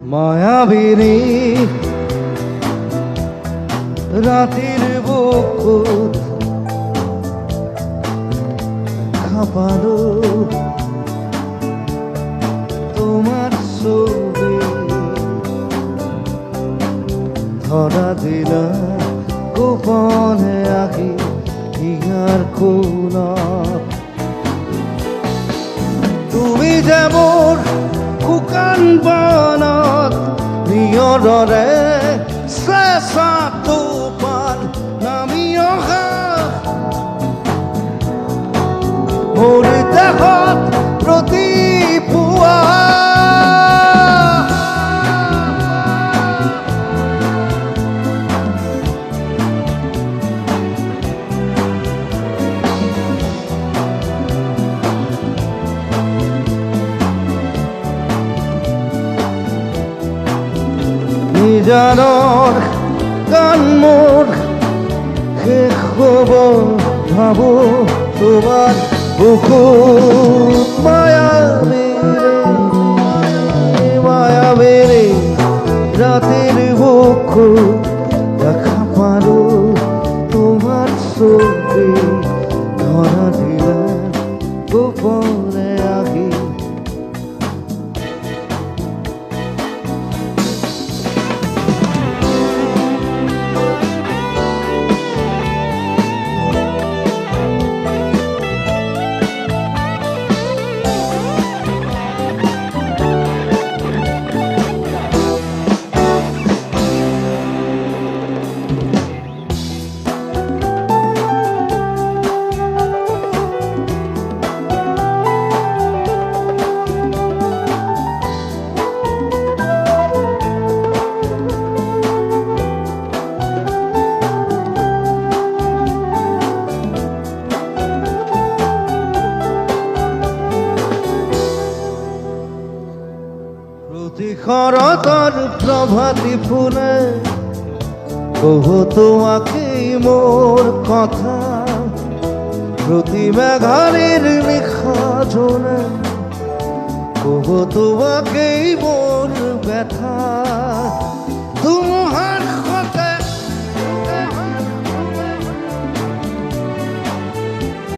মায়াবিনী, রাতের বুকুত খাপালো তোমার ছবি ধরা দিলা গোপনে আহি ইয়ার কোনা তুমি যেমন কুকান বনত নিয়ৰৰে চেঁচা টোপাল নামি অহা মোৰ দেহত প্ৰতি নিজানৰ গান মোৰ শেষ হ'ব ভাবো তোমাৰ বুকুত মায়াবেৰে মায়াবেৰে রাতের বুকুত দেখা পালো তোমার ছবি ধরা দিলা গোপনে। প্রতিখর তার প্রভাতি ফুলে, কহু তোমাকে মোর কথা। প্রতি মেঘারের লেখা জোনে কহু তোমাকেই মোর ব্যথা। তুমি